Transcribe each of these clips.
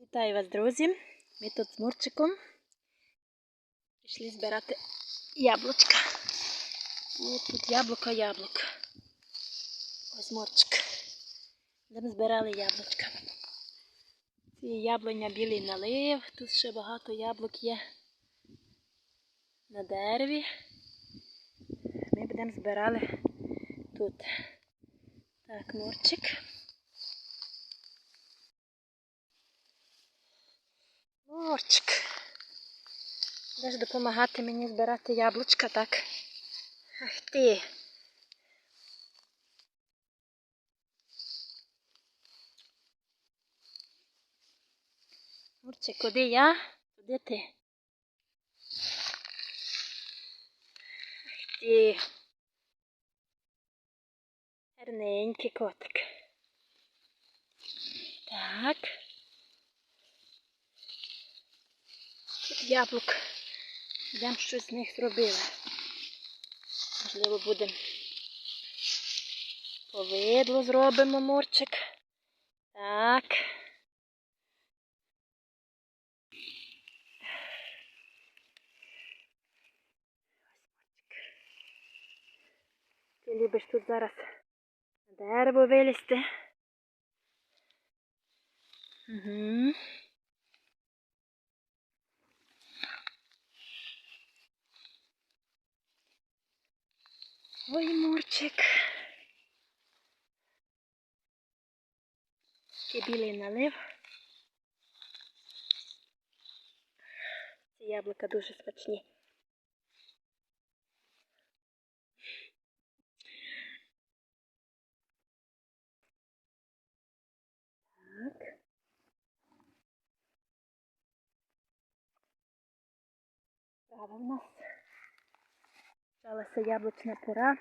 Вітаю вас, друзі! Ми тут з Мурчиком пішли збирати яблучка. О, тут яблуко, яблуко. Ось Мурчик. Де ми збирали яблучка. Є яблуня білий налив, тут ще багато яблук є на дереві. Ми будемо збирали тут. Так, Мурчик. Морчик. Будеш допомагати мені збирати яблучка, так? Ах ти. Мурчик, куди я? Куди ти? Ах ти. Гарненький котик. Так. Яблук. Йдемо щось з них зробили. Можливо, будемо повидло зробимо мурчик. Так. Ти любиш тут зараз на дерево вилізти. Угу. Ой, Мурчик. Такий білий налив. Ці яблука дуже смачні. Так. Справа в нас. Почалася яблучна пора.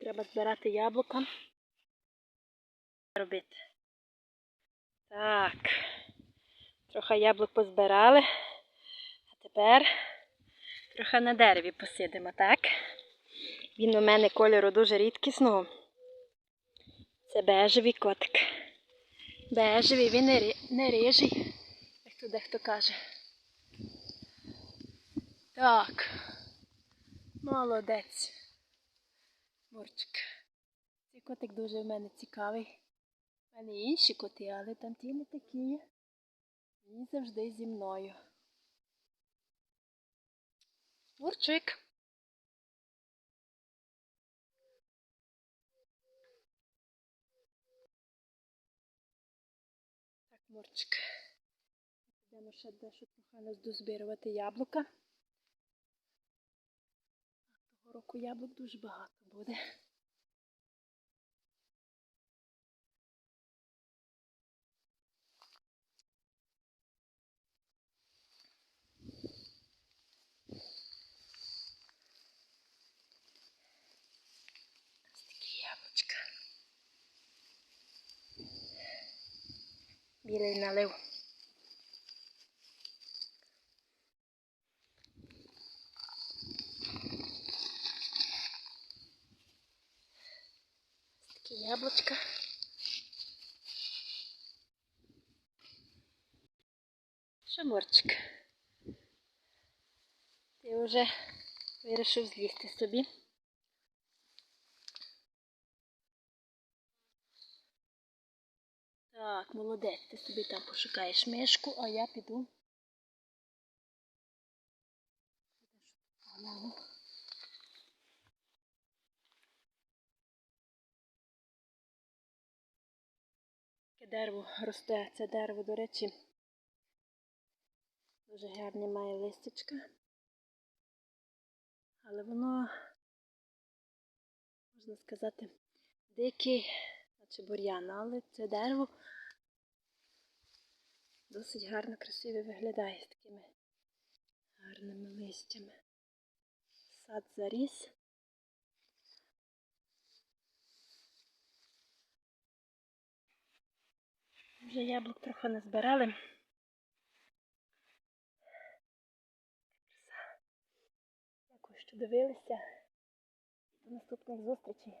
Треба збирати яблука. Робити. Так. Трохи яблук позбирали. А тепер трохи на дереві посидимо, так? Він у мене кольору дуже рідкісного. Це бежевий котик. Бежевий, він не, рижий, як то дехто каже. Так. Молодець. Мурчик. Цей котик дуже в мене цікавий. У мене інші коти, але там ті не такі. Він завжди зі мною. Мурчик. Так, Мурчик. Йдемо ще дещо трохи нас дозбирувати яблука. Року яблук дуже багато буде. Ось. Білий налив. Яблучка. Шаморчик. Ти вже вирішив злізти собі. Так, молодець, ти собі там пошукаєш мишку, а я піду. Гляну. Дерево росте. Це дерево, до речі, дуже гарне має листячка. Але воно, можна сказати, дикий, наче бур'ян, але це дерево досить гарно, красиво виглядає з такими гарними листями. Сад заріс. Вже яблук трохи не збирали. Дякую, що дивилися. До наступних зустрічей.